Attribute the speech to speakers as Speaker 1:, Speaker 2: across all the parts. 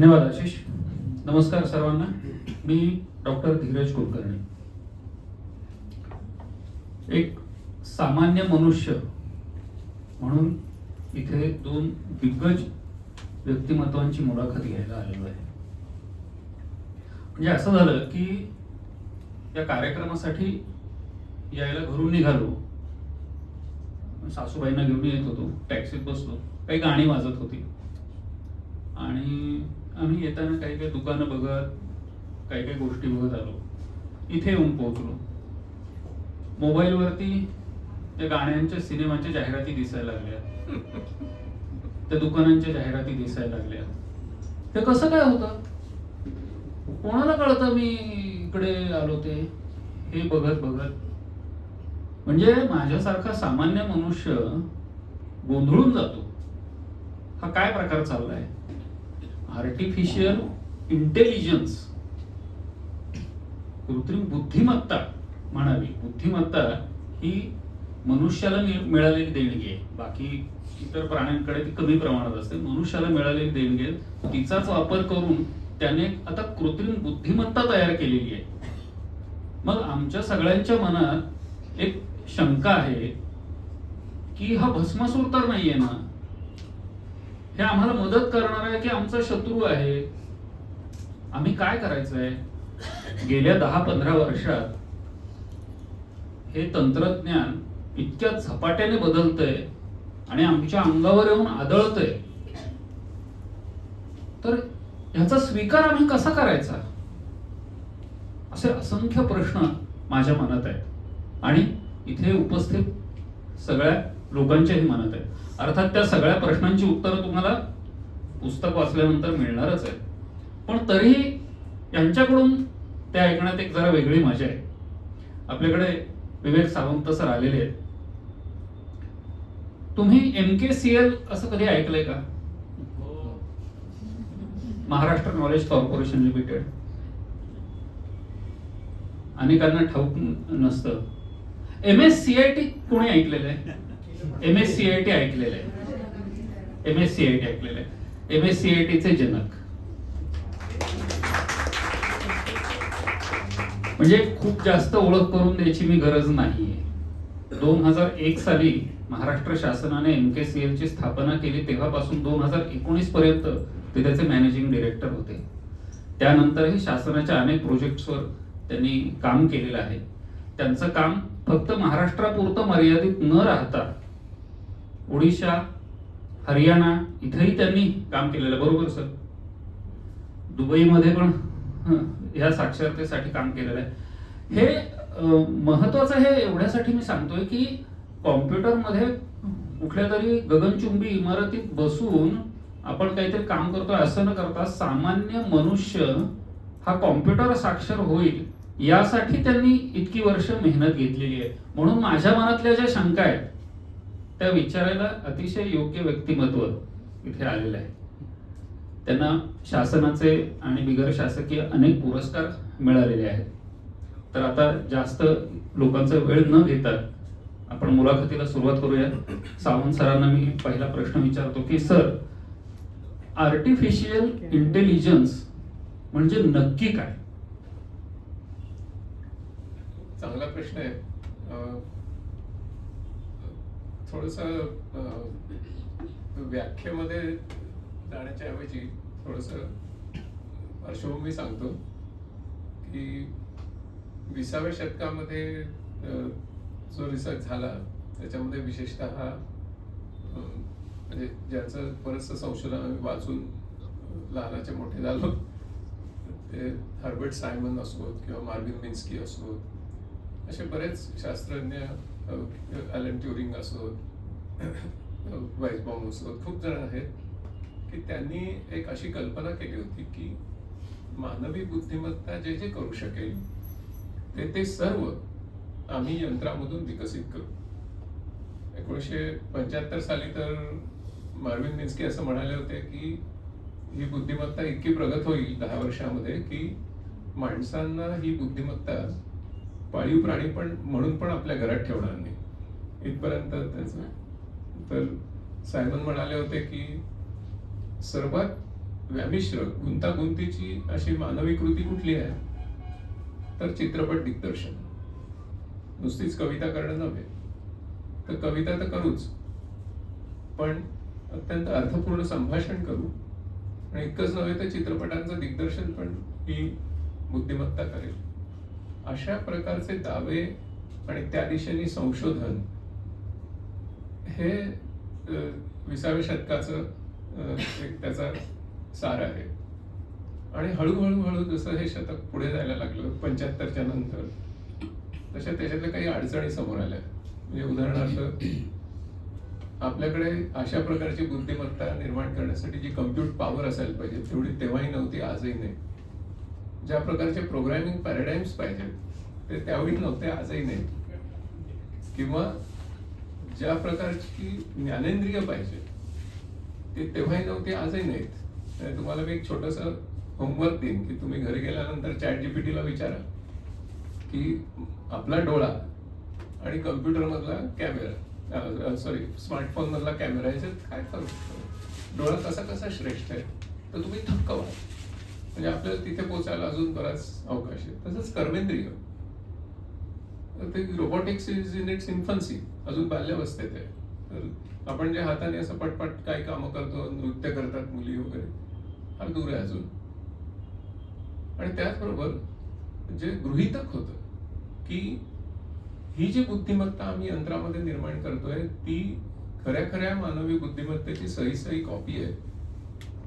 Speaker 1: धन्यवाद आशिष. नमस्कार सर्वांना. मी डॉक्टर धीरज कुलकर्णी. एक सामान्य मनुष्य म्हणून इथे दोन दिग्गज व्यक्तिमत्वांची मुलाखत घ्यायला आलेलो आहे. म्हणजे असं झालं की या कार्यक्रमासाठी यायला घरून निघालो. सासूबाईंना घेऊन येत होतो. टॅक्सीत बसलो. काही गाणी वाजत होती. आणि आम्ही येताना काही काही दुकानं बघत काही काही गोष्टी बघत आलो. इथे येऊन पोहोचलो. मोबाईलवरती त्या गाण्यांच्या सिनेमाच्या जाहिराती दिसायला लागल्या. त्या दुकानांच्या जाहिराती दिसायला लागल्या. ते कसं काय होतं? कोणाला कळतं मी इकडे आलो ते? हे बघत बघत. म्हणजे माझ्यासारखा सामान्य मनुष्य गोंधळून जातो. हा काय प्रकार चाललाय? आर्टिफिशियल इंटेलिजन्स कृत्रिम बुद्धिमत्ता म्हणावी. बुद्धिमत्ता ही मनुष्याला मिळालेली देणगी आहे. बाकी इतर प्राण्यांकडे ती कमी प्रमाणात असते. मनुष्याला मिळालेली देणगी आहे. तिचाच वापर करून त्याने आता कृत्रिम बुद्धिमत्ता तयार केलेली आहे. मग आमच्या सगळ्यांच्या मनात एक शंका आहे की हा भस्मासूर तर नाहीये ना? हे आम्हाला मदत करणार आहे की आमचा शत्रू आहे? आम्ही काय करायचंय? गेल्या दहा पंधरा वर्षात हे तंत्रज्ञान इतक्या झपाट्याने बदलतंय आणि आमच्या अंगावर येऊन आदळतंय. तर ह्याचा स्वीकार आम्ही कसा करायचा? असे असंख्य प्रश्न माझ्या मनात आहेत. आणि इथे उपस्थित सगळ्या लोकांच्याही मनात आहे. अर्थात त्या सगळ्या प्रश्नांची उत्तरं तुम्हाला पुस्तक वाचल्यानंतर मिळणारच आहे पण तरीही यांच्याकडून ते ऐकण्यात एक जरा वेगळी मजा आहे. आपल्याकडे विवेक सावंत सर आलेले आहेत. तुम्ही एम के सी एल असं कधी ऐकलंय का? Maharashtra knowledge corporation limited. अनेकांना ठाऊक नसतं. M S C I T कोणी ऐकलेलं आहे? M S C I T ऐकलेलं आहे. M S C I T ऐकलेलं आहे. एम एस सी आय टीचे जनक. म्हणजे खूप जास्त ओळख करून द्यायची मी गरज नाहीये. दोन हजार एक साली महाराष्ट्र शासनाने एम के सी एलची स्थापना केली तेव्हापासून दोन हजार एकोणीस पर्यंत ते त्याचे मॅनेजिंग डिरेक्टर होते. त्यानंतरही शासनाच्या अनेक प्रोजेक्ट्सवर त्यांनी काम केलेलं आहे. त्यांचं काम फक्त महाराष्ट्रापुरतं मर्यादित न राहता ओडिशा हरियाणा इथंही त्यांनी काम केलेलं बरोबर सर. दुबईमध्ये पण ह्या साक्षरतेसाठी काम केलेलं आहे. हे महत्वाचं हे एवढ्यासाठी मी सांगतोय की कॉम्प्युटरमध्ये कुठल्या तरी गगनचुंबी इमारतीत बसून आपण काहीतरी काम करतोय असं न करता सामान्य मनुष्य हा कॉम्प्युटर साक्षर होईल यासाठी त्यांनी इतकी वर्ष मेहनत घेतलेली आहे. म्हणून माझ्या मनातल्या ज्या शंका आहेत त्या विचारायला अतिशय योग्य व्यक्तिमत्व इथे आलेलं आहे. त्यांना शासनाचे आणि बिगर शासकीय अनेक पुरस्कार मिळालेले आहेत. तर आता जास्त लोकांचा वेळ न घेता आपण मुलाखतीला सुरुवात करूया. सावंत सरांना मी पहिला प्रश्न विचारतो की सर आर्टिफिशियल इंटेलिजन्स म्हणजे नक्की काय?
Speaker 2: चांगला प्रश्न आहे. थोडस व्याख्येमध्ये जाण्याच्या ऐवजी थोडस पार्श्वभूमी सांगतो की विसाव्या शतकामध्ये जो रिसर्च झाला त्याच्यामध्ये विशेषतः म्हणजे ज्याचं बरंचसं संशोधन आम्ही वाचून लहानाचे मोठे झालो ते हर्बर्ट सायमन असोत किंवा मार्विन मिन्स्की असोत असे बरेच शास्त्रज्ञ ॲलन ट्युरिंग असोत वाईसबॉम असोत खूप जण आहेत की त्यांनी एक अशी कल्पना केली होती की मानवी बुद्धिमत्ता जे जे करू शकेल ते ते सर्व आम्ही यंत्रामधून विकसित करू. एकोणीसशे पंच्याहत्तर साली तर मार्विन मिन्स्की असं म्हणाले होते की ही बुद्धिमत्ता इतकी प्रगत होईल दहा वर्षामध्ये की माणसांना ही बुद्धिमत्ता पाळीव प्राणी पण म्हणून पण आपल्या घरात ठेवणार नाही. इथपर्यंत त्याचं तर सायमन म्हणाले होते की सर्वात व्यामिश्र गुंतागुंतीची अशी मानवी कृती कुठली आहे? तर चित्रपट दिग्दर्शन. नुसतीच कविता करणं नव्हे. तर कविता तर करूच. पण अत्यंत अर्थपूर्ण संभाषण करू. आणि इतकंच नव्हे तर चित्रपटांचं दिग्दर्शन पण ही बुद्धिमत्ता करेल. अशा प्रकारचे दावे आणि त्या दिशेने संशोधन हे विसाव्या शतकाचं एक त्याचा सार आहे. आणि हळूहळू हळू जसं हे शतक पुढे जायला लागलं पंच्याहत्तरच्या नंतर तशा त्याच्यातल्या काही अडचणी समोर आल्या. म्हणजे उदाहरणार्थ आपल्याकडे अशा प्रकारची बुद्धिमत्ता निर्माण करण्यासाठी जी कम्प्युट पॉवर असायला पाहिजे तेवढी तेव्हाही नव्हती आजही नाही. ज्या प्रकारचे प्रोग्रॅमिंग पॅराडाईम्स पाहिजेत ते त्यावेळी नव्हते आजही नाही किंवा ज्या प्रकारची ज्ञानेंद्रिय पाहिजे ते तेव्हाही नव्हते आजही नाहीत. तुम्हाला मी एक छोटस होमवर्क देईन की तुम्ही घरी गेल्यानंतर चॅट जीपीटीला विचारा की आपला डोळा आणि कम्प्युटरमधला कॅमेरा सॉरी स्मार्टफोनमधला कॅमेरा याच्यात काय फरक डोळा कसा कसा श्रेष्ठ आहे? तर तुम्ही थक्क व्हाल म्हणजे आपल्याला तिथे पोचायला अजून बराच अवकाश आहे. तसंच कर्मेंद्रिय ते robotics is in its infancy अजून बाल्यावस्थेत आहे. तर आपण जे हाताने असं पटपट काही कामं करतो नृत्य करतात मुली वगैरे फार दूर आहे अजून. आणि त्याचबरोबर जे गृहितक होतं की ही जी बुद्धिमत्ता आम्ही यंत्रामध्ये निर्माण करतोय ती खऱ्या खऱ्या मानवी बुद्धिमत्तेची सही सही कॉपी आहे.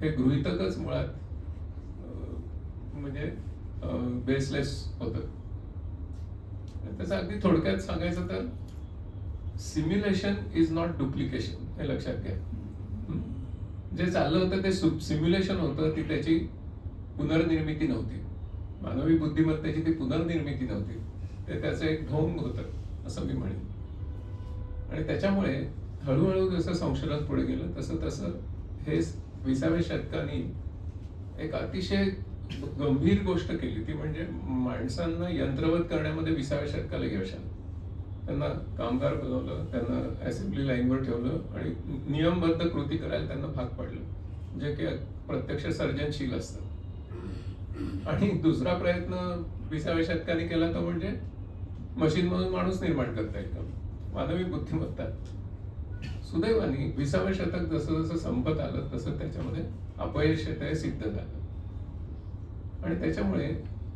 Speaker 2: हे गृहितकच मुळात म्हणजे बेसलेस होतं. त्याचं अगदी थोडक्यात सांगायचं तर सिम्युलेशन इज नॉट डुप्लिकेशन हे लक्षात घ्या. जे चाललं होतं ते सिम्युलेशन होतं ती त्याची पुनर्निर्मिती नव्हती. मानवी बुद्धिमत्तेची ती पुनर्निर्मिती नव्हती. ते त्याचं एक ढोंग होतं असं मी म्हणेन. आणि त्याच्यामुळे हळूहळू जसं संशोधन पुढे गेलं तसं तसं हे विसाव्या शतकाने एक अतिशय गंभीर गोष्ट केली ती म्हणजे माणसांना यंत्रवत करण्यामध्ये विसाव्या शतकाला यश आलं. त्यांना कामगार बनवलं त्यांना असेंब्ली लाईनवर ठेवलं आणि नियमबद्ध कृती करायला त्यांना भाग पाडलं जे की प्रत्यक्ष सर्जनशील असतं. आणि दुसरा प्रयत्न विसाव्या शतकाने केला तो म्हणजे मशीन म्हणून माणूस निर्माण करता येईल मानवी बुद्धिमत्ता. सुदैवाने विसाव्या शतक जसं जसं संपत आलं तसं त्याच्यामध्ये अपयश येत आहे सिद्ध झालं. आणि त्याच्यामुळे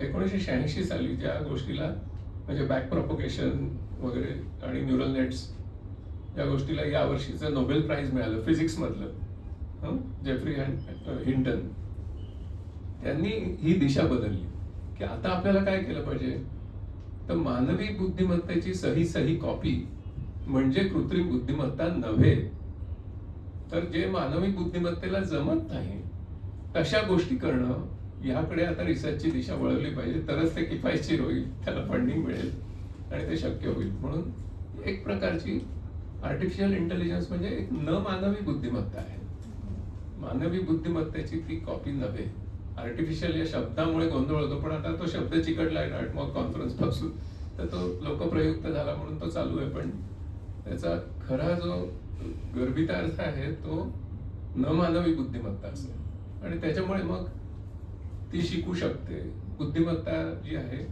Speaker 2: एकोणीसशे शहाऐंशी साली ज्या गोष्टीला म्हणजे बॅक प्रॉपगेशन वगैरे आणि न्यूरल नेट्स या गोष्टीला या वर्षीचं नोबेल प्राईज मिळालं फिजिक्स मधलं जेफ्री हँड हिंटन त्यांनी ही दिशा बदलली. की आता आपल्याला काय केलं पाहिजे? तर मानवी बुद्धिमत्तेची सही सही कॉपी म्हणजे कृत्रिम बुद्धिमत्ता नव्हे. तर जे मानवी बुद्धिमत्तेला जमत नाही तशा गोष्टी करणं याकडे आता रिसर्चची दिशा वळवली पाहिजे. तरच ते किफायतशीर होईल. त्याला फंडिंग मिळेल. आणि ते शक्य होईल. म्हणून एक प्रकारची आर्टिफिशियल इंटेलिजन्स म्हणजे एक न मानवी बुद्धिमत्ता आहे. मानवी बुद्धिमत्तेची ती कॉपी नव्हे. आर्टिफिशियल या शब्दामुळे गोंधळ होतो. पण आता तो शब्द चिकटला आहे कॉन्फरन्सपासून. तर तो लोकप्रयुक्त झाला म्हणून तो चालू आहे. पण त्याचा खरा जो गर्भित अर्थ आहे तो न मानवी बुद्धिमत्ता असेल. आणि त्याच्यामुळे मग ती शिकू शकते. बुद्धिमत्ता जी आहे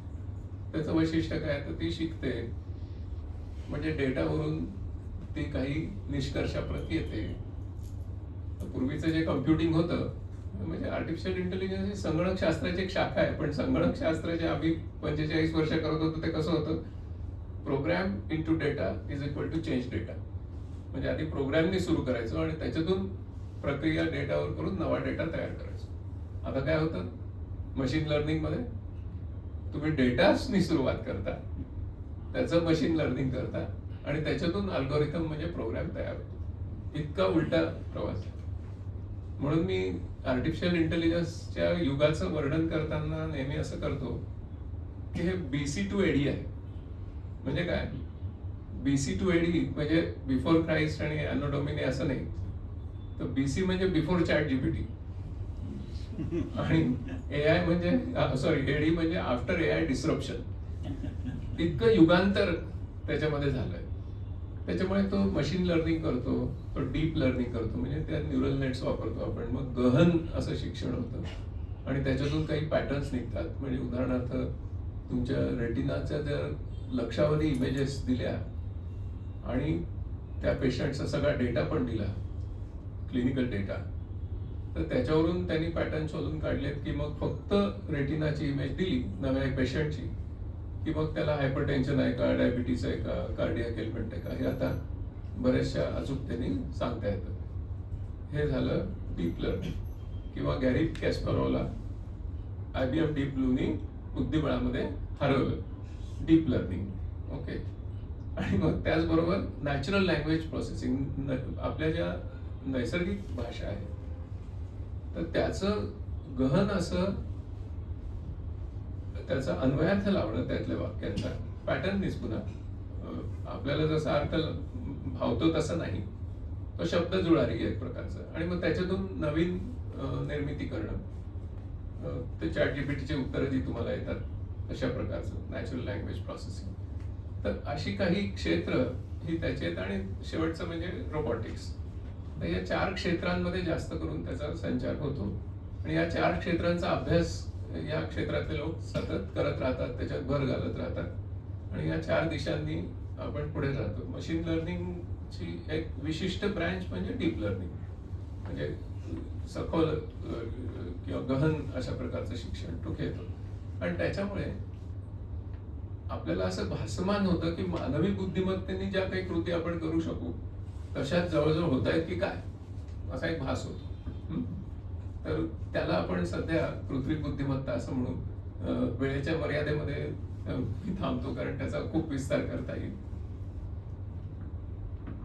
Speaker 2: त्याचं वैशिष्ट्य काय तर ती शिकते. म्हणजे डेटावरून ती काही निष्कर्षाप्रत येते. पूर्वीचं जे कम्प्युटिंग होतं म्हणजे आर्टिफिशियल इंटेलिजन्स ही संगणक शास्त्राची एक शाखा आहे. पण संगणक शास्त्र जे आम्ही पंचेचाळीस वर्ष करत होतो ते कसं होतं? Program into data is equal to change data म्हणजे आधी प्रोग्रामनी सुरू करायचो आणि त्याच्यातून प्रक्रिया डेटावर करून नवा डेटा तयार करायचो. आता काय होतं? मशीन लर्निंगमध्ये तुम्ही डेटासनी सुरुवात करता त्याचं मशीन लर्निंग करता आणि त्याच्यातून अल्गोरिथम म्हणजे प्रोग्राम तयार होतो. इतका उलटा प्रवास. म्हणून मी आर्टिफिशियल इंटेलिजन्सच्या युगाचं वर्णन करताना नेहमी असं करतो की हे बीसी टू एडी आहे. म्हणजे काय? बीसी टू एडी म्हणजे बिफोर क्राईस्ट आणि अॅनोडोमिनी असं नाही. तर बीसी म्हणजे बिफोर चॅट जीपीटी आणि ए आय म्हणजे सॉरी एडी म्हणजे आफ्टर ए आय डिस्रप्शन इतकं युगांतर त्याच्यामध्ये झालंय. त्याच्यामुळे तो मशीन लर्निंग करतो तो डीप लर्निंग करतो म्हणजे त्या न्यूरल नेट्स वापरतो आपण. मग गहन असं शिक्षण होतं. आणि त्याच्यातून काही पॅटर्न्स निघतात. म्हणजे उदाहरणार्थ तुमच्या रेटिनाच्या जर लक्षावधी इमेजेस दिल्या आणि त्या पेशंटचा सगळा डेटा पण दिला. क्लिनिकल डेटा तर त्याच्यावरून त्यांनी पॅटर्न शोधून काढलेत की मग फक्त रेटिनाची इमेज दिली नव्या पेशंटची की मग त्याला हायपरटेन्शन आहे का डायबिटीस आहे का कार्डियाक एलिमेंट आहे का हे आता बऱ्याचशा अचूकतेने सांगता येतं. हे झालं डीप लर्निंग किंवा गॅरी कॅस्परोला आय बी एम डीप ब्लूनी बुद्धिबळामध्ये हरवलं. डीप लर्निंग ओके आणि मग त्याचबरोबर नॅचरल लँग्वेज प्रोसेसिंग आपल्या ज्या नैसर्गिक भाषा आहे तर त्याचं गहन असं त्याचा अन्वयार्थ लावणं त्यातल्या वाक्यांचा. पॅटर्न पुन्हा. आपल्याला जसा अर्थ भावतो तसं नाही. तो शब्द जुळारी आहे एक प्रकारचा. आणि मग त्याच्यातून नवीन निर्मिती करणं. ते चॅट जीपीटीचे उत्तरं जी तुम्हाला येतात अशा प्रकारचं. नॅचरल लँग्वेज प्रोसेसिंग तर अशी काही क्षेत्र ही त्याचे आहेत आणि शेवटचं म्हणजे रोबोटिक्स तर या चार क्षेत्रांमध्ये जास्त करून त्याचा संचार होतो. आणि या चार क्षेत्रांचा अभ्यास या क्षेत्रातले लोक सतत करत राहतात त्याच्यात भर घालत राहतात. आणि या चार दिशांनी आपण पुढे जातो. मशीन लर्निंगची एक विशिष्ट ब्रँच म्हणजे डीप लर्निंग. म्हणजे सखोल किंवा गहन अशा प्रकारचं शिक्षण तो घेतो. आणि त्याच्यामुळे आपल्याला असं भासमान होतं की मानवी बुद्धिमत्तेने ज्या काही कृती आपण करू शकू तशाच जवळजवळ होत आहेत की काय? असा एक भास होतो. तर त्याला आपण सध्या कृत्रिम बुद्धिमत्ता असं म्हणू वेळेच्या मर्यादेमध्ये थांबतो कारण त्याचा खूप विस्तार करता येईल.